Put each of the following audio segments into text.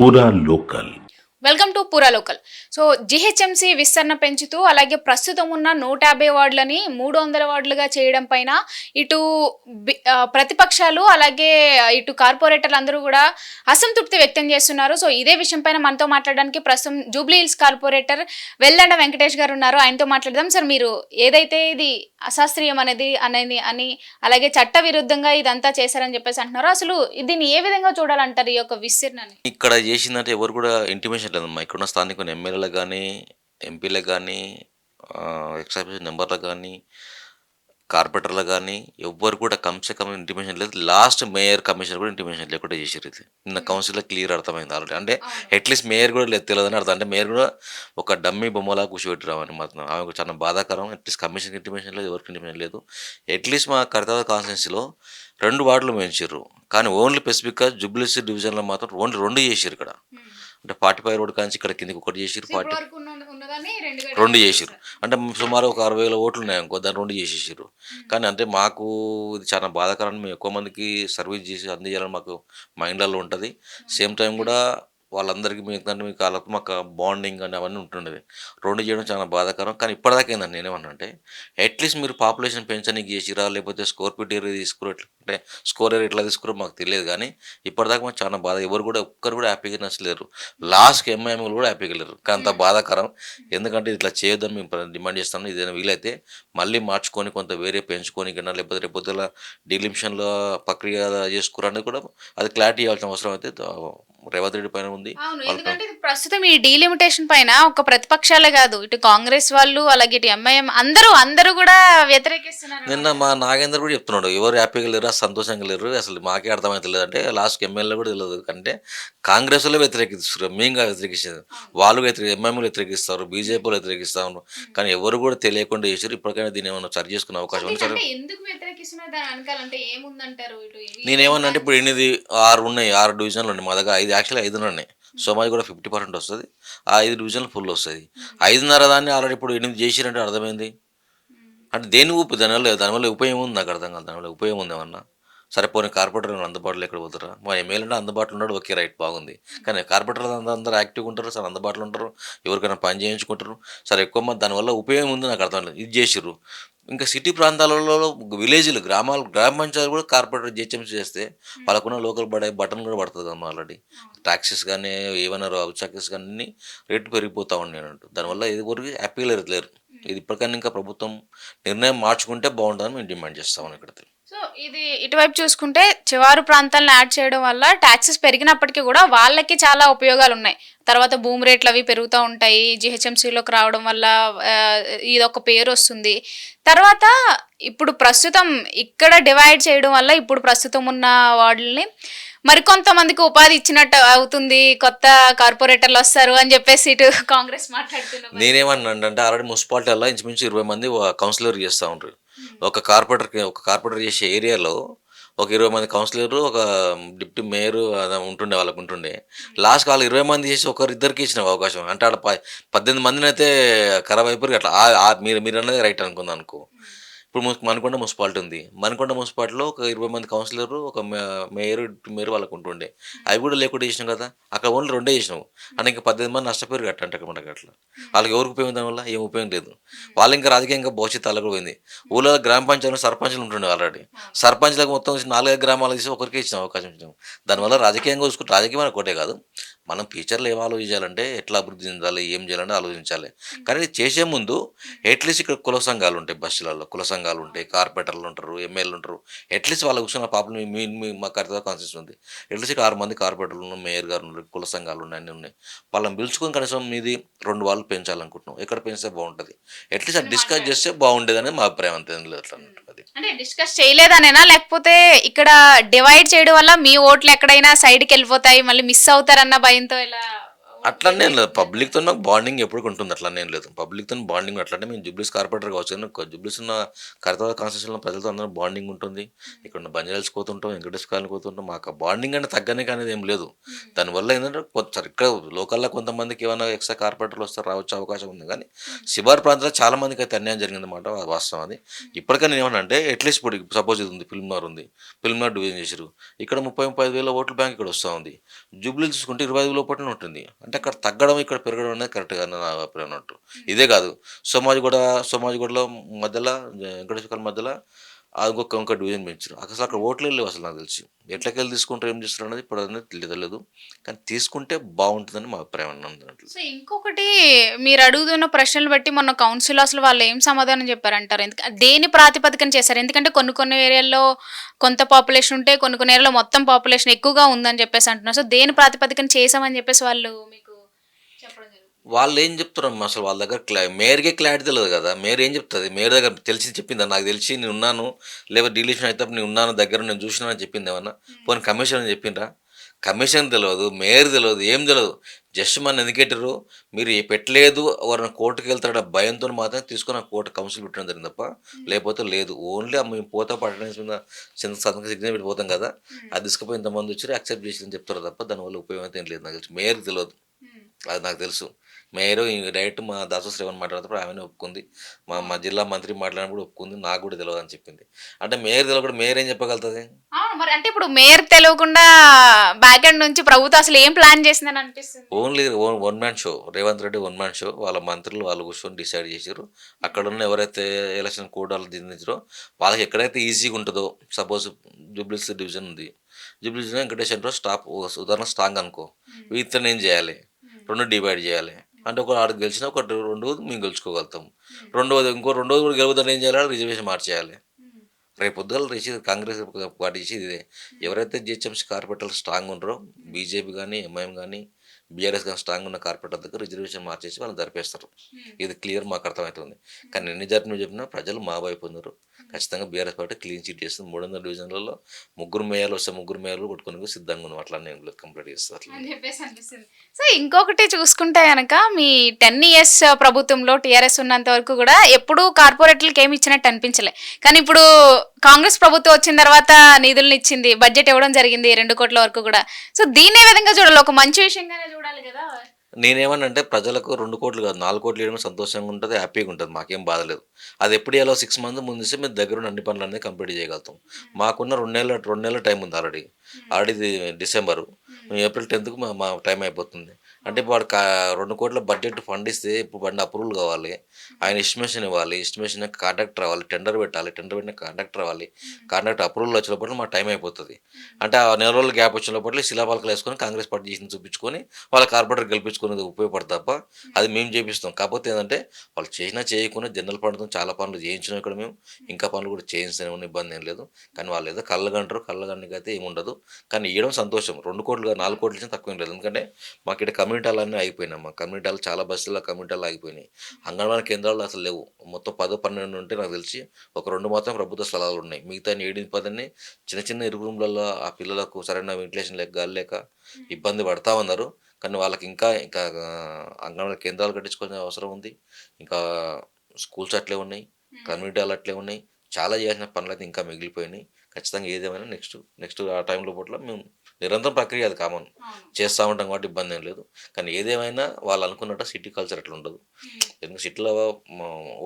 పూరా local welcome to పూరా local. So GHMC విస్తరణ పెంచుతూ అలాగే ప్రస్తుతం ఉన్న నూట యాభై వార్డులని మూడు వందల వార్డులుగా చేయడం పైన ఇటు ప్రతిపక్షాలు అలాగే ఇటు కార్పొరేటర్లు అందరూ కూడా అసంతృప్తి వ్యక్తం చేస్తున్నారు. సో ఇదే విషయం పైన మనతో మాట్లాడడానికి ప్రస్తుతం జూబ్లీ హిల్స్ కార్పొరేటర్ వెల్లండ వెంకటేష్ గారు ఉన్నారు. ఆయనతో మాట్లాడదాం. సార్ మీరు ఏదైతే ఇది అశాస్త్రీయం అనేది అనేది అని అలాగే చట్ట విరుద్ధంగా ఇదంతా చేశారని చెప్పేసి అంటున్నారు అసలు దీన్ని ఏ విధంగా చూడాలంటారు ఈ యొక్క విస్తీర్ణాన్ని ఇక్కడ చేసిందంటే ఎవరు కూడా ఇంటిమేషన్ లేదమ్మా ఇక్కడున్న స్థానిక ఎమ్మెల్యేలకు కానీ ఎంపీలకు కానీ ఎక్సైజ్ నెంబర్లకు కానీ కార్పొరేటర్లకు కానీ ఎవ్వరు కూడా కమ్సే కమ్ ఇంటిమేషన్ లేదు. లాస్ట్ మేయర్ కమిషనర్ కూడా ఇంటిమేషన్ లేకుండా చేసారు ఇది. నిన్న కౌన్సిల్లో క్లియర్ అర్థమైంది ఆల్రెడీ. అంటే అట్లీస్ట్ మేయర్ కూడా లేదు తెలియదని అర్థం. అంటే మేయర్ కూడా ఒక డమ్మీ బొమ్మలా కూర్చోబెట్టిరామని మాత్రం. ఆమెకు చాలా బాధాకరం. అట్లీస్ట్ కమిషన్ ఇంటిమేషన్ లేదు ఎవరికి ఇంటిమేషన్ లేదు. అట్లీస్ట్ మా కర్తావ కాన్స్టిట్యున్సీలో రెండు వార్డులు పెంచారు కానీ ఓన్లీ స్పెసిఫిక్గా జుబ్లీస్ డివిజన్లో మాత్రం ఓన్లీ రెండు చేసారు ఇక్కడ. అంటే ఫార్టీ ఫైవ్ రోడ్ కాంచి ఇక్కడ కిందకి ఒకటి చేసారు ఫార్టీ రెండు చేసారు అంటే సుమారు ఒక అరవై వేల ఓట్లు ఉన్నాయి అనుకో దాన్ని రెండు చేసేసారు కానీ అంటే మాకు ఇది చాలా బాధాకరం మేము ఎక్కువ మందికి సర్వీస్ చేసి అందించాలని మాకు మైండ్లలో ఉంటుంది. సేమ్ టైం కూడా వాళ్ళందరికీ మీకు మీకు వాళ్ళతో మాకు బాండింగ్ అని అవన్నీ ఉంటుండేవి. రెండు చేయడం చాలా బాధాకరం. కానీ ఇప్పటిదాకా ఏందండి నేనేమన్నంటే అట్లీస్ట్ మీరు పాపులేషన్ పెంచడానికి చేసిరా లేకపోతే స్కోర్ పీట్ ఏరియా ఎట్లా అంటే స్కోర్ ఎట్లా తీసుకురో మాకు తెలియదు కానీ ఇప్పటిదాకా మాకు చాలా బాధ. ఎవరు కూడా ఒక్కరు కూడా హ్యాపీగా నచ్చలేరు. లాస్ట్కి ఎంఐఎంలు కూడా హ్యాపీగా లేరు. కానీ అంత బాధాకరం. ఎందుకంటే ఇట్లా చేయొద్దని మేము డిమాండ్ చేస్తాము. ఏదైనా వీలైతే మళ్ళీ మార్చుకొని కొంత వేరే పెంచుకొని కన్నా లేకపోతే రేపొద్దుల డిలిమిషన్లో ప్రక్రియ చేసుకురా అనేది కూడా అది క్లారిటీ ఇవ్వాల్సిన అవసరం అయితే రేవంత్ రెడ్డి పైన ఉంది. అవును. ఎందుకంటే ప్రస్తుతం ఈ డీలిమిటేషన్ పైన ఒక ప్రతిపక్షాలే కాదు. ఇటు కాంగ్రెస్ వాళ్ళు అలాగే ఇటు ఎంఐఎం అందరూ అందరూ కూడా వ్యతిరేకిస్తున్నారు. నిన్న మా నాగేందర్ కూడా చెప్తున్నాడు. ఎవరు హ్యాపీగా లేరు సంతోషంగా లేరు అసలు మాకే అర్థమైతే అంటే లాస్ట్ ఎమ్మెల్యే కూడా తెలియదు. అంటే కాంగ్రెస్ వాళ్ళు వ్యతిరేకిస్తారు మేంగా వ్యతిరేకించారు వాళ్ళు వ్యతిరేక ఎంఎంలు వ్యతిరేకిస్తారు బీజేపీలు వ్యతిరేకిస్తారు. కానీ ఎవరు కూడా తెలియకుండా చేశారు. ఇప్పటికైనా దీన్ని ఏమైనా సరి చేసుకునే అవకాశం ఉంది? వ్యతిరేకిస్తున్నారు? నేనేమన్నా అంటే ఇప్పుడు ఎనిమిది ఆరు ఉన్నాయి. ఆరు డివిజన్లు ఉన్నాయి. మా దగ్గర ఐదు యాక్చువల్లీ ఐదు ఉన్నాయి. సోమాజి కూడా ఫిఫ్టీ పర్సెంట్ వస్తుంది. ఆ ఐదు డివిజన్లు ఫుల్ వస్తుంది. ఐదున్నర దాన్ని ఆల్రెడీ ఇప్పుడు ఎనిమిది చేసిరంటే అర్థమైంది. అంటే దేని ఉప దానివల్ల దానివల్ల ఉపయోగం ఉంది నాకు అర్థం కాదు. దానివల్ల ఉపయోగం ఉంది ఏమన్నా? సరే పోనీ కార్పొరేటర్ అందుబాటులో ఎక్కడ పోతారా? మా ఎమ్మెల్యే అంటే అందుబాటులో ఉన్నాడు ఓకే రైట్ బాగుంది. కానీ కార్పొరేటర్ అందరూ యాక్టివ్గా ఉంటారు సరే అందుబాటులో ఉంటారు ఎవరికైనా పని చేయించుకుంటారు. సరే ఎక్కువ మంది దానివల్ల ఉపయోగం ఉంది నాకు అర్థం లేదు ఇది చేసిర్రు. ఇంకా సిటీ ప్రాంతాలలో విలేజ్లు గ్రామాలు గ్రామ పంచాయతీలు కూడా కార్పొరేటర్ జిహెచ్ఎంసీ చేస్తే వాళ్ళకున్న లోకల్ బడే బటన్ కూడా పడుతుంది కదా ఆల్రెడీ. ట్యాక్సెస్ కానీ ఏమైనా చార్జెస్ కానీ అన్ని రేటు పెరిగిపోతా ఉన్నాయి అన్నట్టు. దానివల్ల ఇది వరకు హ్యాపీగా లేరు ఇది ఇప్పటికైనా ఇంకా ప్రభుత్వం నిర్ణయం మార్చుకుంటే బాగుంటుందని మేము డిమాండ్ చేస్తామని ఇక్కడ. సో ఇది ఇటువైపు చూసుకుంటే చివారు ప్రాంతాలను యాడ్ చేయడం వల్ల ట్యాక్సెస్ పెరిగినప్పటికీ కూడా వాళ్ళకి చాలా ఉపయోగాలు ఉన్నాయి. తర్వాత భూమి రేట్లు అవి పెరుగుతూ ఉంటాయి. జిహెచ్ఎంసీలోకి రావడం వల్ల ఇదొక ఇది ఒక పేరు వస్తుంది. తర్వాత ఇప్పుడు ప్రస్తుతం ఇక్కడ డివైడ్ చేయడం వల్ల ఇప్పుడు ప్రస్తుతం ఉన్న వార్డుల్ని మరికొంతమందికి ఉపాధి ఇచ్చినట్టు అవుతుంది కొత్త కార్పొరేటర్లు వస్తారు అని చెప్పేసి ఇటు కాంగ్రెస్ మాట్లాడుతున్నారు నేనేమన్నా అంటే ఆల్రెడీ మున్సిపాలిటీలో ఇంచుమించు ఇరవై మంది కౌన్సిలర్ చేస్తూ ఉంటారు. ఒక కార్పొరేటర్ ఒక కార్పొరేటర్ చేసే ఏరియాలో ఒక ఇరవై మంది కౌన్సిలర్ ఒక డిప్యూటీ మేయర్ ఉంటుండే వాళ్ళకు ఉంటుండే. లాస్ట్ వాళ్ళు ఇరవై మంది చేసి ఒకరిద్దరికి ఇచ్చిన అవకాశం. అంటే ఆడ పద్దెనిమిది మందిని అయితే ఖరాబ్ అయిపోయి అట్లా మీరు మీరు అన్నది రైట్ అనుకుందాం అనుకో. ఇప్పుడు మనకొండ మణికొండ మున్సిపాలిటీ ఉంది. మనకొండ మున్సిపాలిటీలో ఒక ఇరవై మంది కౌన్సిలర్ ఒక మేయర్ మేయర్ వాళ్ళకు ఉంటుండే. అవి కూడా లేకుండా చేసినాం కదా. అక్కడ ఓన్లీ రెండే చేసినాం. అంటే ఇంకా పద్దెనిమిది మంది నష్టపోయారు గట్ట అంటే మనకి అట్లా వాళ్ళకి ఎవరికి ఉపయోగం దానివల్ల ఏం ఉపయోగం లేదు. వాళ్ళు ఇంకా రాజకీయంగా భవిష్యత్తు అలాగే పోయింది. ఊళ్ళో గ్రామ పంచాయతీలో సర్పంచ్లు ఉంటుండే ఆల్రెడీ. సర్పంచ్లకు మొత్తం నాలుగైదు గ్రామాలు తీసి ఒకరికి ఇచ్చిన అవకాశం ఇచ్చాం దానివల్ల రాజకీయంగా చూసుకుంటే రాజకీయం ఒకటే కాదు. మనం ఫ్యూచర్లో ఏం ఆలోచించాలంటే ఎట్లా అభివృద్ధి చెందాలి ఏం చేయాలంటే ఆలోచించాలి. కానీ చేసే ముందు అట్లీస్ట్ ఇక్కడ కుల సంఘాలు ఉంటాయి బస్సులలో కుల సంఘాలు ఉంటాయి కార్పొరేటర్లు ఉంటారు ఎమ్మెల్యేలు ఉంటారు. అట్లీస్ట్ వాళ్ళకు కూర్చున్న పాపం మీ మీ మా కర్తవ్య కాన్సెస్ ఉంది. అట్లీస్ట్ ఇక్కడ ఆరు మంది కార్పొరేటర్లు ఉన్నారు మేయర్ గారు ఉన్నారు కుల సంఘాలు ఉన్నాయి అన్నీ ఉన్నాయి. వాళ్ళని పిలుచుకొని కనీసం మీది రెండు వాళ్ళు పెంచాలనుకుంటున్నాం. ఎక్కడ పెంచితే బాగుంటుంది. అట్లీస్ట్ అది డిస్కస్ చేస్తే బాగుండేది అనేది మా అభిప్రాయం అంతే. అట్లా అన్నట్టు అది అంటే డిస్కస్ చేయలేదనేనా? లేకపోతే ఇక్కడ డివైడ్ చేయడం వల్ల మీ ఓట్లు ఎక్కడైనా సైడ్కి వెళ్ళిపోతాయి మళ్ళీ మిస్ అవుతారన్న భయంతో ఇలా అట్లనే లేదు. పబ్లిక్తో నాకు బాండింగ్ ఎప్పుడు ఉంటుంది. అట్లనే లేదు. పబ్లిక్తో బాండింగ్ అట్లనే మేము జూబ్లీస్ కార్పొరేటర్ కావచ్చు కానీ జూబ్లీస్ ఉన్న కర్తాల కాన్స్టిట్యూషన్లో ప్రజలతో అందరూ బాండింగ్ ఉంటుంది. ఇక్కడ ఉన్న బంజారాల్స్ పోతుంటాం వెంకటేశ్వర కాలనీ పోతుంటాం. మాకు బాండింగ్ అనేది తగ్గడానికి అనేది ఏం లేదు. దానివల్ల ఏంటంటే కొంత ఇక్కడ లోకల్లో కొంతమందికి ఏమైనా ఎక్స్ట్రా కార్పొరేటర్లు వస్తే రావచ్చు అవకాశం ఉంది. కానీ శివారు ప్రాంతాల్లో చాలా మందికి అయితే అన్యాయం జరిగింది అన్నమాట వాస్తవం అది. ఇప్పటికైనా ఏమన్నా అంటే అట్లీస్ట్ ఇప్పుడు సపోజ్ ఇది ఉంది ఫిల్మార్ ఉంది. ఫిల్మార్ డివిజన్ చేసారు ఇక్కడ ముప్పై ముప్పై ఐదు వేల ఓట్ల బ్యాంక్ ఇక్కడ వస్తూ ఉంది. జూబ్లీ చూసుకుంటే ఇరవై ఐదు లోపలనే ఉంటుంది. అంటే అక్కడ తగ్గడం ఇక్కడ పెరగడం అనేది కరెక్ట్గా నా అభిప్రాయం అన్నట్టు. ఇదే కాదు. సోమాజిగూడ సోమాజిగూడలో మధ్యలో వెంకటేశ్వర మధ్యలో ఇంకొక ఇంకొక డివిజన్ పెంచారు అసలు అక్కడ ఓట్లు లేవు అసలు నాకు తెలిసి. ఎట్లకెళ్ళి తీసుకుంటారు ఏం చేస్తారు అనేది ఇప్పుడు అనేది తెలియదు. కానీ తీసుకుంటే బాగుంటుందని మా అభిప్రాయం సో ఇంకొకటి మీరు అడుగుతున్న ప్రశ్నలు బట్టి మొన్న కౌన్సిల్ అసలు వాళ్ళు ఏం సమాధానం చెప్పారంటారు? ఎందుకంటే దేని ప్రాతిపదికన చేశారు? ఎందుకంటే కొన్ని కొన్ని ఏరియాల్లో కొంత పాపులేషన్ ఉంటే కొన్ని కొన్ని ఏరియాలో మొత్తం పాపులేషన్ ఎక్కువగా ఉందని చెప్పేసి అంటున్నారు. సో దేని ప్రాతిపదికన చేసామని చెప్పేసి వాళ్ళు మీకు చెప్పడం వాళ్ళు ఏం చెప్తారమ్మా అసలు వాళ్ళ దగ్గర క్లా మేయర్కే క్లారిటీ తెలియదు కదా. మేయర్ ఏం చెప్తుంది? మేయర్ దగ్గర తెలిసి చెప్పిందా? నాకు తెలిసి నేను ఉన్నాను. లేకపోతే డిలీషన్ అయితే నేను ఉన్నాను దగ్గర నేను చూసినానని చెప్పింది ఏమన్నా? పోనీ కమిషన్ అని చెప్పిండ్రా? కమిషన్ తెలియదు మేయర్ తెలియదు ఏం తెలియదు జస్ట్ మన ఎందుకెట్టారు మీరు ఏ పెట్టలేదు ఎవరైనా కోర్టుకి వెళ్తాడ భయంతో మాత్రం తీసుకుని ఆ కోర్టు కౌన్సిల్ పెట్టడం జరిగింది తప్ప లేకపోతే లేదు. ఓన్లీ మేము పోతా పట్టడం మీద చిన్న సంతకం సిగ్నల్ పెట్టి పోతాం కదా అది తీసుకుపోయి ఇంతమంది వచ్చి యాక్సెప్ట్ చేసిందని చెప్తారు తప్ప దానివల్ల ఉపయోగం అయితే ఏం లేదు నాకు తెలుసు. మేయర్ తెలియదు అది నాకు తెలుసు. మేయర్ డైరెక్ట్ మా దాసు శ్రవణ్ మాట్లాడినప్పుడు ఆమెనే ఒప్పుకుంది. మా మా జిల్లా మంత్రి మాట్లాడినప్పుడు ఒప్పుకుంది. నాకు కూడా తెలియదు అని చెప్పింది. అంటే మేయర్ తెలియకుండా మేయర్ ఏం చెప్పగలుగుతుంది? మరి అంటే ఇప్పుడు మేయర్ తెలియకుండా బ్యాక్ ఎండ్ నుంచి ప్రభుత్వం అసలు ఏం ప్లాన్ చేసిందని అనిపిస్తుంది? Only one one man show. Revanth Reddy one man show. వాళ్ళ మంత్రులు వాళ్ళు కూర్చొని డిసైడ్ చేశారు అక్కడ ఉన్న ఎవరైతే ఎలక్షన్ కోడ్ వాళ్ళు దించారో వాళ్ళకి ఎక్కడైతే ఈజీగా ఉంటుందో సపోజ్ జూబ్లీస్ డివిజన్ ఉంది. జూబ్లీస్ డివిజన్ వెంకటేశ్వర స్టాప్ ఉదాహరణ స్ట్రాంగ్ అనుకో. వీటిని ఏం చేయాలి? రెండు డివైడ్ చేయాలి. అంటే ఒక ఆడు గెలిచిన ఒక రెండోది మేము గెలుచుకోగలుగుతాం. రెండోది ఇంకో రెండోది కూడా గెలుపుదని ఏం చేయాలి? రిజర్వేషన్ మార్చేయాలి. రేపు పొద్దుగల రేసి కాంగ్రెస్ పార్టీ చేసేది ఇదే. ఎవరైతే జిహెచ్ఎంసీ కార్పొరేటర్లు స్ట్రాంగ్ ఉన్నారో బీజేపీ కానీ ఎంఐఎం కానీ బీఆర్ఎస్ కానీ స్ట్రాంగ్ ఉన్న కార్పొరేటర్ దగ్గర రిజర్వేషన్ మార్చేసి వాళ్ళని జరిపేస్తారు. ఇది క్లియర్ మాకు అర్థమవుతుంది. కానీ ఎన్ని జరిపిన చెప్పినా ప్రజలు మా వైపు ఉన్నారు. ఖచ్చితంగా బీఆర్ఎస్ పార్టీ క్లీన్ చీట్ చేస్తుంది. మూడు వందల డివిజన్లలో ముగ్గురు మేయాలు వస్తే ముగ్గురు మేయాలు కొట్టుకుని సిద్ధంగా ఉన్నాం అట్లా నేను కంప్లీట్ చేస్తాను సో ఇంకొకటి చూసుకుంటే కనుక మీ టెన్ ఇయర్స్ ప్రభుత్వంలో టీఆర్ఎస్ ఉన్నంత వరకు కూడా ఎప్పుడూ కార్పొరేట్లకు ఏమి ఇచ్చినట్టు అనిపించలే. కానీ ఇప్పుడు కాంగ్రెస్ ప్రభుత్వం వచ్చిన తర్వాత నిధులను ఇచ్చింది బడ్జెట్ ఇవ్వడం జరిగింది రెండు కోట్ల వరకు కూడా. సో దీన్ని ఏ విధంగా చూడాలి? ఒక మంచి విషయంగానే చూడాలి కదా. నేనేమనంటే ప్రజలకు రెండు కోట్లు కాదు నాలుగు కోట్లు ఇవ్వడం సంతోషంగా ఉంటుంది హ్యాపీగా ఉంటుంది మాకేం బాధ లేదు. అది ఎప్పుడు ఇవ్వాలో సిక్స్ మంత్ ముందు ఇస్తే మీరు దగ్గర ఉన్న అన్ని పనులు అనేది కంప్లీట్ చేయగలుగుతాం. మాకున్న రెండు నెలల రెండు నెలల టైం ఉంది ఆల్రెడీ ఆల్రెడీ డిసెంబరు ఏప్రిల్ టెన్త్కి మా మా టైం అయిపోతుంది. అంటే ఇప్పుడు వాడు కా- రెండు కోట్ల బడ్జెట్ ఫండ్ ఇస్తే ఇప్పుడు బండి అప్రూవల్ కావాలి. ఆయన ఎస్టిమేషన్ ఇవ్వాలి. ఎస్టిమేషన్ కాంట్రాక్ట్ రావాలి. టెండర్ పెట్టాలి. టెండర్ పెట్టిన కాంట్రాక్ట్ రావాలి. కాంట్రాక్ట్ అప్రూవల్ వచ్చినప్పుడు మా టైం అయిపోతుంది. అంటే ఆ నెల రోజుల గ్యాప్ వచ్చినప్పుడు శిలాపాలకలు వేసుకొని కాంగ్రెస్ పార్టీ చేసింది చూపించుకొని వాళ్ళ కార్పొరేటర్ గెలిపించుకునేది ఉపయోగపడుతుంది తప్ప అది మేము చేపిస్తాం. కాకపోతే ఏంటంటే వాళ్ళు చేసినా చేయకుండా జనరల్ పండుగ చాలా పనులు చేయించినాం ఇక్కడ మేము. ఇంకా పనులు కూడా చేయించడం ఇబ్బంది ఏం లేదు. కానీ వాళ్ళు ఏదో కళ్ళగంటారు. కళ్ళగండికి అయితే ఏముండదు. కానీ ఇవ్వడం సంతోషం. రెండు కోట్లు నాలుగు కోట్లు ఇచ్చినా తక్కువ ఏం లేదు. ఎందుకంటే మాకు ఇక్కడ కమ్యూనిటీలు అన్నీ ఆగిపోయినాయి మా కమ్యూనిటీలు చాలా బస్సుల్లో కమ్యూనిటీలు ఆగిపోయినాయి. అంగన్వాడీ కేంద్రాలు అసలు లేవు. మొత్తం పదో పన్నెండు ఉంటే నాకు తెలిసి ఒక రెండు మాత్రం ప్రభుత్వ స్థలాలు ఉన్నాయి. మిగతా ఏడు పదని చిన్న చిన్న ఇరుగు రూమ్లలో ఆ పిల్లలకు సరైన వెంటిలేషన్ లేక గాలి లేక ఇబ్బంది పడతా ఉన్నారు. కానీ వాళ్ళకి ఇంకా ఇంకా అంగన్వాడీ కేంద్రాలు కట్టించుకోవాల్సిన అవసరం ఉంది. ఇంకా స్కూల్స్ అట్లే ఉన్నాయి కమ్యూనిటీలు అట్లే ఉన్నాయి. చాలా చేయాల్సిన పనులు అయితే ఇంకా మిగిలిపోయినాయి. ఖచ్చితంగా ఏదేమైనా నెక్స్ట్ నెక్స్ట్ ఆ టైంలో పూట్ల మేము నిరంతరం ప్రక్రియ అది కామన్ చేస్తూ ఉంటాం కాబట్టి ఇబ్బంది ఏం లేదు. కానీ ఏదేమైనా వాళ్ళు అనుకున్నట్టు సిటీ కల్చర్ అట్లా ఉండదు. ఎందుకంటే సిటీలో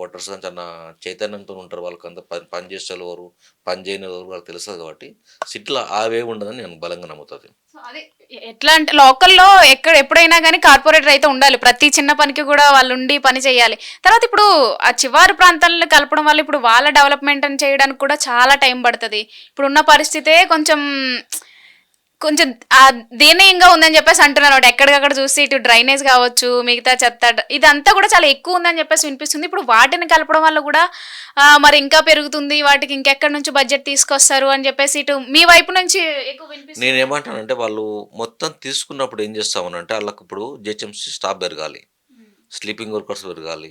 ఓటర్స్ చాలా చైతన్యంతో ఉంటారు వాళ్ళకి అంత పని పని చేసే వారు పని చేయని వారు వాళ్ళకి తెలుస్తుంది కాబట్టి సిటీలో ఆ వే ఉండదని నేను బలంగా నమ్ముతుంది. అదే ఎట్లా అంటే లోకల్లో ఎక్కడ ఎప్పుడైనా కానీ కార్పొరేటర్ అయితే ఉండాలి. ప్రతి చిన్న పనికి కూడా వాళ్ళు ఉండి పని చేయాలి. తర్వాత ఇప్పుడు ఆ చివరి ప్రాంతాలను కలపడం వల్ల ఇప్పుడు వాళ్ళ డెవలప్మెంట్ అని చేయడానికి కూడా చాలా టైం పడుతుంది. ఇప్పుడు ఉన్న పరిస్థితే కొంచెం కొంచెం ఆ దీనీయంగా ఉందని చెప్పేసి అంటున్నారు. అన్నమాట. ఎక్కడికక్కడ చూసి ఇటు డ్రైనేజ్ కావచ్చు మిగతా చెత్త ఇదంతా కూడా చాలా ఎక్కువ ఉందని చెప్పేసి వినిపిస్తుంది. ఇప్పుడు వాటిని కలపడం వల్ల కూడా మరి ఇంకా పెరుగుతుంది వాటికి ఇంకెక్కడి నుంచి బడ్జెట్ తీసుకొస్తారు అని చెప్పేసి ఇటు మీ వైపు నుంచి ఎక్కువ వినిపిస్తుంది. నేను ఏమంటానంటే వాళ్ళు మొత్తం తీసుకున్నప్పుడు ఏం చేస్తామనంటే వాళ్ళకి ఇప్పుడు జిహెచ్ఎంసీ స్టాఫ్ పెరగాలి. స్లీపింగ్ వర్కర్స్ పెరగాలి.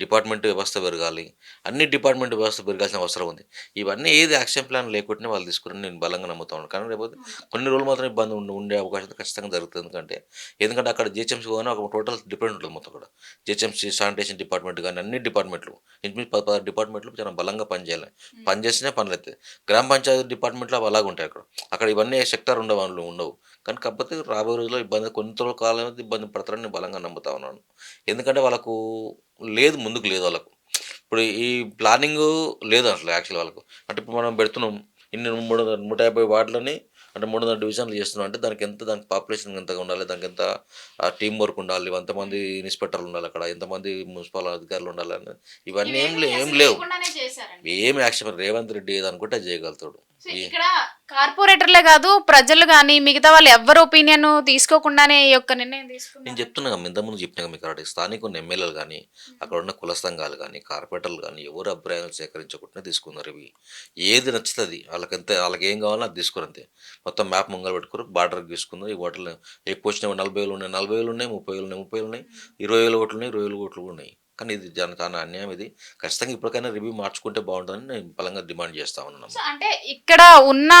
డిపార్ట్మెంట్ వ్యవస్థ పెరగాలి అన్ని డిపార్ట్మెంట్ వ్యవస్థ పెరగాల్సిన అవసరం ఉంది. ఇవన్నీ ఏది యాక్షన్ ప్లాన్ లేకుండానే వాళ్ళు తీసుకుని నేను బలంగా నమ్ముతాను కానీ లేకపోతే కొన్ని రోజులు మాత్రం ఇబ్బంది ఉండి అవకాశం ఖచ్చితంగా జరుగుతుంది ఎందుకంటే ఎందుకంటే అక్కడ జిహెచ్ఎంసీ కానీ ఒక టోటల్ డిపెండ్ ఉంటుంది మొత్తం కూడా. జిహెచ్ఎంసీ శానిటేషన్ డిపార్ట్మెంట్ కానీ అన్ని డిపార్ట్మెంట్లు ఇంచుమించు పది పది డిపార్ట్మెంట్లు చాలా బలంగా పనిచేయాలి పనిచేస్తేనే పనులు అవుతాయి. గ్రామ పంచాయతీ డిపార్ట్మెంట్లో అవి అలాగ ఉంటాయి అక్కడ. అక్కడ ఇవన్నీ సెక్టర్ ఉండే వాళ్ళు ఉండవు. కానీ కాకపోతే రాబోయే రోజుల్లో ఇబ్బంది కొంత రోజుల కాలం ఇబ్బంది పడతారని నేను బలంగా నమ్ముతా ఉన్నాను. ఎందుకంటే వాళ్ళకు లేదు ముందుకు లేదు వాళ్ళకు. ఇప్పుడు ఈ ప్లానింగ్ లేదు అసలు యాక్చువల్ వాళ్ళకు. అంటే ఇప్పుడు మనం పెడుతున్నాం ఇన్ని మూడు వందల నూట యాభై వార్డులని అంటే మూడు వందల డివిజన్లు చేస్తున్నాం అంటే దానికి ఎంత దానికి పాపులేషన్ ఎంత ఉండాలి దానికి ఎంత టీం వర్క్ ఉండాలి ఎంతమంది ఇన్స్పెక్టర్లు ఉండాలి అక్కడ ఎంతమంది మున్సిపల్ అధికారులు ఉండాలి అని ఇవన్నీ ఏం లేవు ఏం లేవు. ఏం యాక్షన్ రేవంత్ రెడ్డి ఏది అనుకుంటే అది చేయగలుగుతాడు. సో ఇక్కడ కార్పొరేటర్లే కాదు ప్రజలు కానీ మిగతా వాళ్ళు ఎవరి ఒపీనియన్ తీసుకోకుండానే ఈ యొక్క నిర్ణయం నేను తీసుకున్నారు చెప్తున్నా కదా, ఇంతకుముందు చెప్పినా మీకు అక్కడ స్థానిక ఉన్న ఎమ్మెల్యేలు కానీ అక్కడ ఉన్న కుల సంఘాలు కానీ కార్పొరేటర్లు కానీ ఎవరు అభిప్రాయాలు సేకరించకుండా తీసుకున్నారు ఇవి. ఏది నచ్చుతుంది వాళ్ళకి ఎంత వాళ్ళకి ఏం కావాలో అది తీసుకుని అంతే. మొత్తం మ్యాప్ ముంగలు పెట్టుకుని బార్డర్ తీసుకుందాం ఈ ఓట్లు ఎక్కువ వచ్చిన నలభై వేలు ఉన్నాయి నలభై వేలు ఉన్నాయి ముప్పై వేలు ఉన్నాయి ముప్పై వేలు ఉన్నాయి ఇరవై వేల ఓట్లు ఉన్నాయి ఇరవై వేల ఓట్లు కూడా ఉన్నాయి. కానీ ఇది చాలా అన్యాయం ఇది. ఖచ్చితంగా ఇప్పటికైనా రివ్యూ మార్చుకుంటే బాగుంటుందని నేను బలంగా డిమాండ్ చేస్తా ఉన్నాను అంటే ఇక్కడ ఉన్న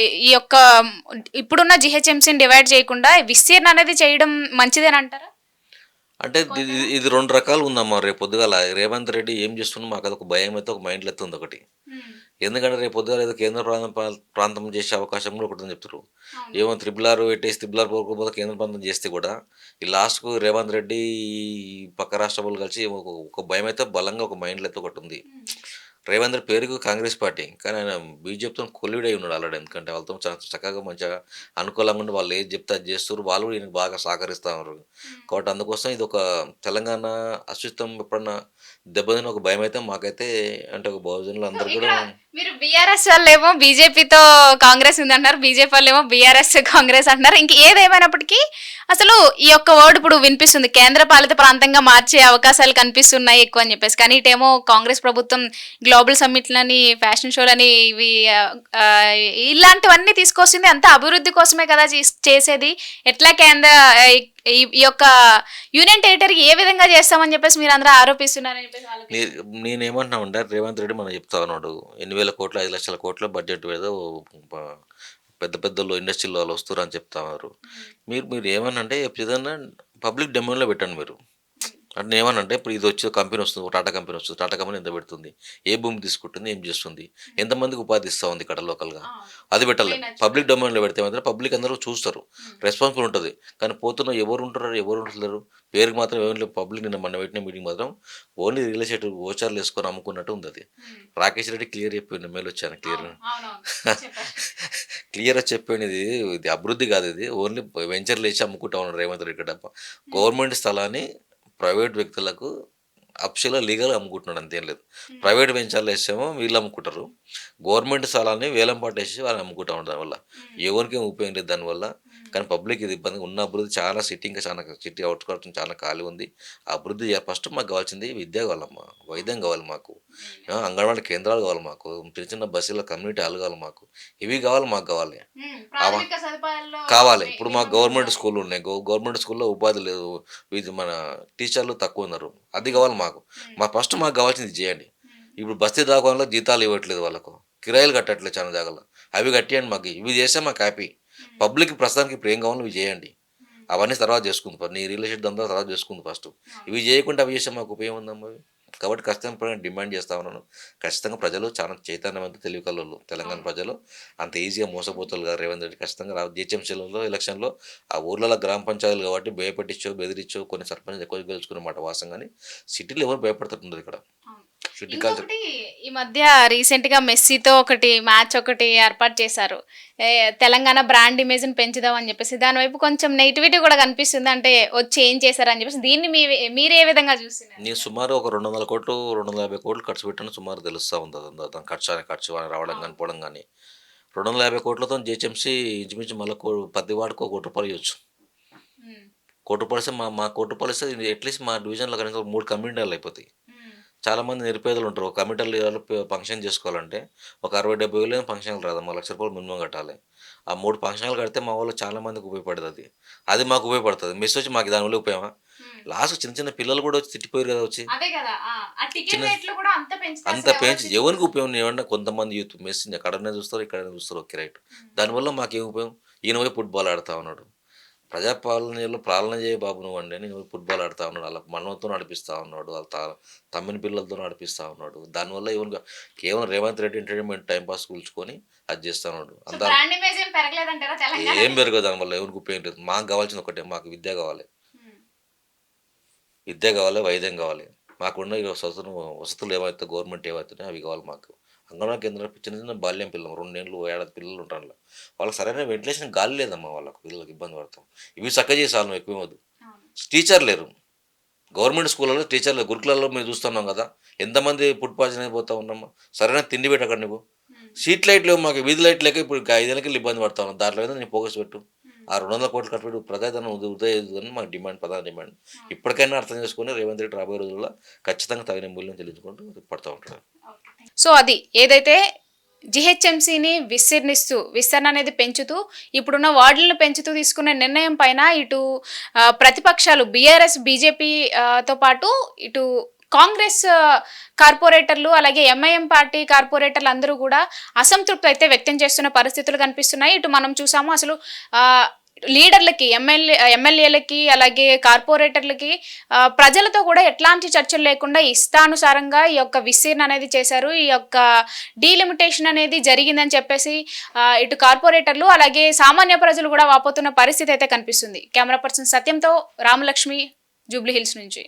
ఈ- యొక్క ఇప్పుడున్న జిహెచ్ఎంసీని డివైడ్ చేయకుండా విస్తీర్ణ అనేది చేయడం మంచిదేనంటారా అంటే ఇది రెండు రకాలు ఉందమ్మా. రేపు పొద్దుగాల రేవంత్ రెడ్డి ఏం చేస్తున్నా మాకు అదొక భయం అయితే ఒక మైండ్లో ఎత్తుంది ఒకటి. ఎందుకంటే రేపు పొద్దుగాల ఏదో కేంద్ర ప్రాంతం ప్రాంతం చేసే అవకాశం కూడా ఒకటి చెప్తారు ఏమో త్రిబుల్ ఆర్ పెట్టేసి త్రిబుల్ ఆర్ పోకపోతే కేంద్ర ప్రాంతం చేస్తే కూడా ఈ లాస్ట్కు రేవంత్ రెడ్డి పక్క రాష్ట్రాలు కలిసి ఒక భయం అయితే బలంగా ఒక మైండ్లో అయితే ఒకటి ఉంది. రేవంత్ రెడ్డి పేరుకు కాంగ్రెస్ పార్టీ. కానీ ఆయన బీజేపీతో కొల్లిడై ఉన్నాడు ఆల్రెడీ ఎందుకంటే వాళ్ళతో చక్కగా మంచిగా అనుకూలంగా ఉండి వాళ్ళు ఏది చెప్తే అది చేస్తారు వాళ్ళు కూడా ఈయనకు బాగా సహకరిస్తూ ఉన్నారు కాబట్టి అందుకోసం ఇది ఒక తెలంగాణ అస్తిత్వం ఎప్పుడన్నా దెబ్బతిన ఒక భయం అయితే మాకైతే అంటే ఒక బహుజనులు అందరు కూడా మీరు బీఆర్ఎస్ వాళ్ళు ఏమో బీజేపీతో కాంగ్రెస్ ఉంది అంటున్నారు బీజేపీ వాళ్ళు ఏమో బీఆర్ఎస్ కాంగ్రెస్ అంటున్నారు. ఇంక ఏదేమైనప్పటికీ అసలు ఈ యొక్క వర్డ్ ఇప్పుడు వినిపిస్తుంది. కేంద్ర పాలిత ప్రాంతంగా మార్చే అవకాశాలు కనిపిస్తున్నాయి ఎక్కువ అని చెప్పేసి. కానీ ఇటేమో కాంగ్రెస్ ప్రభుత్వం గ్లోబల్ సమ్మిట్లని ఫ్యాషన్ షోలని ఇవి ఇలాంటివన్నీ తీసుకొస్తుంది. అంతా అభివృద్ధి కోసమే కదా చేస్- చేసేది. ఎట్లా కేంద్ర ఈ- యొక్క యూనియన్ టెరిటరీకి ఏ విధంగా చేస్తామని చెప్పేసి మీరు అందరూ ఆరోపిస్తున్నారని చెప్పేసి నేనేమంటున్నా అంటే రేవంత్ రెడ్డి మనం చెప్తా ఉన్నాడు. ఎన్ని వేల కోట్లు ఐదు లక్షల కోట్ల బడ్జెట్ ప- పెద్ద పెద్దలు ఇండస్ట్రీలో వాళ్ళు వస్తారు అని చెప్తా ఉన్నారు మీరు మీరు ఏమన్నా అంటే ఏదన్నా పబ్లిక్ డొమైన్లో పెట్టండి మీరు. అంటే ఏమన్నా అంటే ఇప్పుడు ఇది వచ్చి కంపెనీ వస్తుంది టాటా కంపెనీ వస్తుంది. టాటా కంపెనీ ఎంత పెడుతుంది? ఏ భూమి తీసుకుంటుంది? ఏం చేస్తుంది? ఎంతమందికి ఉపాధి ఇస్తా ఉంది ఇక్కడ లోకల్గా అది పెట్టాలి. పబ్లిక్ డొమైన్లో పెడితే మాత్రం పబ్లిక్ అందరూ చూస్తారు. రెస్పాన్సిబుల్ ఉంటుంది. కానీ పోతున్న ఎవరు ఉంటారు ఎవరు ఉంటున్నారు పేరుకి మాత్రం ఏమి పబ్లిక్ నిన్న మొన్న పెట్టిన మీటింగ్ మాత్రం ఓన్లీ రియల్ ఎస్టేట్ ఓచర్లు వేసుకొని అమ్ముకున్నట్టు ఉంది అది. రాకేష్ రెడ్డి క్లియర్ చెప్పిన మేలు వచ్చాను క్లియర్. క్లియర్ చెప్పాను ఇది ఇది అభివృద్ధి కాదు ఇది. ఓన్లీ వెంచర్లు వేసి అమ్ముకుంటా ఉన్నాడు రేవంత్ రెడ్డి డబ్బా గవర్నమెంట్ స్థలాన్ని ప్రైవేట్ వ్యక్తులకు అప్షలో లీగల్ అమ్ముకుంటున్నాడు అంతేం లేదు. ప్రైవేట్ వెంచర్లు వేసేమో వీళ్ళు అమ్ముకుంటారు. గవర్నమెంట్ స్థలాన్ని వేలం పాటు వేసి వాళ్ళు అమ్ముకుంటా ఉంటారు దానివల్ల. ఎవరికి ఏం ఉపయోగం లేదు దానివల్ల. కానీ పబ్లిక్ ఇది ఇబ్బంది ఉన్న అభివృద్ధి చాలా సిటీ ఇంకా చాలా సిటీ అవుట్స్కట్స్ చాలా ఖాళీ ఉంది. ఆ అభివృద్ధి ఫస్ట్ మాకు కావాల్సింది విద్య కావాలమ్మా వైద్యం కావాలి మాకు. అంగన్వాడీ కేంద్రాలు కావాలి మాకు. చిన్న చిన్న బస్సుల కమ్యూనిటీ హాల్ కావాలి మాకు. ఇవి కావాలి మాకు కావాలి. కావాలి. ఇప్పుడు మా గవర్నమెంట్ స్కూల్ ఉన్నాయి. గవ- గవర్నమెంట్ స్కూల్లో ఉపాధి లేదు. మన టీచర్లు తక్కువ ఉన్నారు. అది కావాలి మాకు. మా ఫస్ట్ మాకు కావాల్సింది ఇది చేయండి ఇప్పుడు బస్తీ దాఖాలో జీతాలు ఇవ్వట్లేదు వాళ్ళకు. కిరాయిలు కట్టట్లేదు చాలా జాగాలో అవి కట్టేయండి మాకు. ఇవి చేస్తే మాకు హ్యాపీ. పబ్లిక్ ప్రస్తుతానికి ఇప్పుడు ఏం కావాలో ఇవి చేయండి. అవన్నీ తర్వాత చేసుకుంది. నీ రియల్ ఎస్టేట్ దందా తర్వాత చేసుకుంది ఫస్ట్. ఇవి చేయకుండా అవి చేస్తే మాకు ఉపయోగం ఉందమ్మా కాబట్టి ఖచ్చితంగా డిమాండ్ చేస్తా ఉన్నాను. ఖచ్చితంగా ప్రజలు చాలా చైతన్యవంత తెలివి కళ్ళు తెలంగాణ ప్రజలు. అంత ఈజీగా మోసపోతారు కదా రేవంత్ రెడ్డి. ఖచ్చితంగా రా జిహెచ్ఎంసీలలో ఎలక్షన్లో ఆ ఊర్లలో గ్రామ పంచాయతీలు కాబట్టి భయపెట్టించో బెదిరించో కొన్ని సర్పంచ్ ఎక్కువ గెలుచుకునే మాట వాసం కానీ సిటీలో ఎవరు భయపడుతుంటారు ఇక్కడ. ఇంకొకటి ఈ మధ్య రీసెంట్గా మెస్సీతో ఒకటి మ్యాచ్ ఒకటి ఏర్పాటు చేశారు. తెలంగాణ బ్రాండ్ ఇమేజ్ని పెంచుదాం అని చెప్పేసి. దాని వైపు కొంచెం నెగిటివిటీ కూడా కనిపిస్తుంది. అంటే వచ్చి ఏం చేశారని చెప్పేసి. దీన్ని మీ మీరు ఏ విధంగా చూస్తున్నారు? నేను సుమారు ఒక రెండు వందల కోట్లు రెండు వందల యాభై కోట్లు ఖర్చు పెట్టాను సుమారు తెలుస్తూ ఉంది. దాని ఖర్చు అనే ఖర్చు అని రావడం కానీ పోవడం కానీ. రెండు వందల యాభై కోట్లతో జిహెచ్ఎంసీ ఇంచుమించు మళ్ళీ పది వాడికి కోటి రూపాయలు ఇవ్వచ్చు. కోటి రూపాయలు మా మా కోటి రూపాయలు ఇస్తే అట్లీస్ట్ మా డివిజన్లో కనుక మూడు కమ్యూనిటీలు అయిపోతాయి. చాలామంది నిరుపేదలు ఉంటారు. ఒక కమిటీలు ఫంక్షన్ చేసుకోవాలంటే ఒక అరవై డెబ్బై వేలు ఫంక్షన్లు రాదమ్మా. లక్ష రూపాయలు మినిమం కట్టాలి. ఆ మూడు ఫంక్షన్లు కడితే మా వాళ్ళు చాలా మందికి ఉపయోగపడుతుంది అది. అది మాకు ఉపయోగపడుతుంది. మిస్ వచ్చి మాకు దానివల్ల ఉపయోగమా? లాస్ట్ చిన్న చిన్న పిల్లలు కూడా వచ్చి తిట్టిపోయారు కదా వచ్చి. చిన్న- అంత పెంచి ఎవరికి- ఎవరికి ఉపయోగం ఏమన్నా కొంతమంది యూత్ మెస్ అక్కడనే చూస్తారు ఇక్కడనే చూస్తారు ఓకే రైట్. దానివల్ల మాకేం ఉపయోగం? ఈయన పోయి ఫుట్బాల్ ఆడుతా ఉన్నాడు. ప్రజాపాలనలో పాలన చేయ బాబు నువ్వు అండి నేను పోయి ఫుట్బాల్ ఆడుతా ఉన్నాడు. వాళ్ళ మనవతో నడిపిస్తా ఉన్నాడు. వాళ్ళ తమ్మిన పిల్లలతో నడిపిస్తా ఉన్నాడు. దానివల్ల ఎవరు కేవలం Revanth Reddy entertainment time pass కూల్చుకొని అది చేస్తా ఉన్నాడు. ఏం పెరగదు దానివల్ల ఎవరికి ఉపయోగం లేదు. మాకు కావాల్సింది ఒకటే. మాకు విద్య కావాలి. విద్య కావాలి వైద్యం కావాలి. మాకున్న వసతులు ఏవైతే గవర్నమెంట్ ఏవైతున్నాయో అవి కావాలి మాకు. అంగన్వాడీ కేంద్రాలు చిన్న చిన్న బాల్యం పిల్లలు రెండేళ్ళు ఏడాది పిల్లలు ఉంటారు. వాళ్ళకి సరైన వెంటిలేషన్ గాలి లేదమ్మా వాళ్ళకు పిల్లలకి ఇబ్బంది పడతాం. ఇవి చక్కగా చేసాను నువ్వు ఎక్కువ వద్దు టీచర్ లేరు. గవర్నమెంట్ స్కూళ్ళలో టీచర్లు గురుకులలో మేము చూస్తున్నాం కదా. ఎంతమంది ఫుడ్ పాయిజన్ అయిపోతా ఉన్నామా. సరైన తిండి పెట్టక్కడ నువ్వు సీట్ లైట్ లేవు మాకు వీధి లైట్ లేక ఇప్పుడు ఐదేళ్ళకి ఇబ్బంది పడతా ఉన్నాం. దాంట్లో ఏదో నేను ఫోకస్ పెట్టు. ఆ రెండు వందల కోట్లు కట్టుబడి ప్రజాధనం ఉదయ మాకు డిమాండ్ ప్రధాన డిమాండ్. ఇప్పటికైనా అర్థం చేసుకొని రేవంత్ రెడ్డి రాబోయే రోజుల్లో ఖచ్చితంగా తగిన మూల్యం చెల్లించుకుంటూ పడతా ఉంటాడు సో అది ఏదైతే జిహెచ్ఎంసీని విస్తీర్ణిస్తూ విస్తరణ అనేది పెంచుతూ ఇప్పుడున్న వార్డులను పెంచుతూ తీసుకునే నిర్ణయం పైన ఇటు ప్రతిపక్షాలు బీఆర్ఎస్ బీజేపీతో పాటు ఇటు కాంగ్రెస్ కార్పొరేటర్లు అలాగే ఎంఐఎం పార్టీ కార్పొరేటర్లు అందరూ కూడా అసంతృప్తి అయితే వ్యక్తం చేస్తున్న పరిస్థితులు కనిపిస్తున్నాయి. ఇటు మనం చూసాము అసలు లీడర్లకి ఎమ్మెల్యే ఎమ్మెల్యేలకి అలాగే కార్పొరేటర్లకి ప్రజలతో కూడా ఎట్లాంటి చర్చలు లేకుండా ఇష్టానుసారంగా ఈ యొక్క విస్తీర్ణ అనేది చేశారు. ఈ యొక్క డీలిమిటేషన్ అనేది జరిగిందని చెప్పేసి ఇటు కార్పొరేటర్లు అలాగే సామాన్య ప్రజలు కూడా వాపోతున్న పరిస్థితి అయితే కనిపిస్తుంది. కెమెరా పర్సన్ సత్యంతో రామలక్ష్మి జూబ్లీ హిల్స్ నుంచి.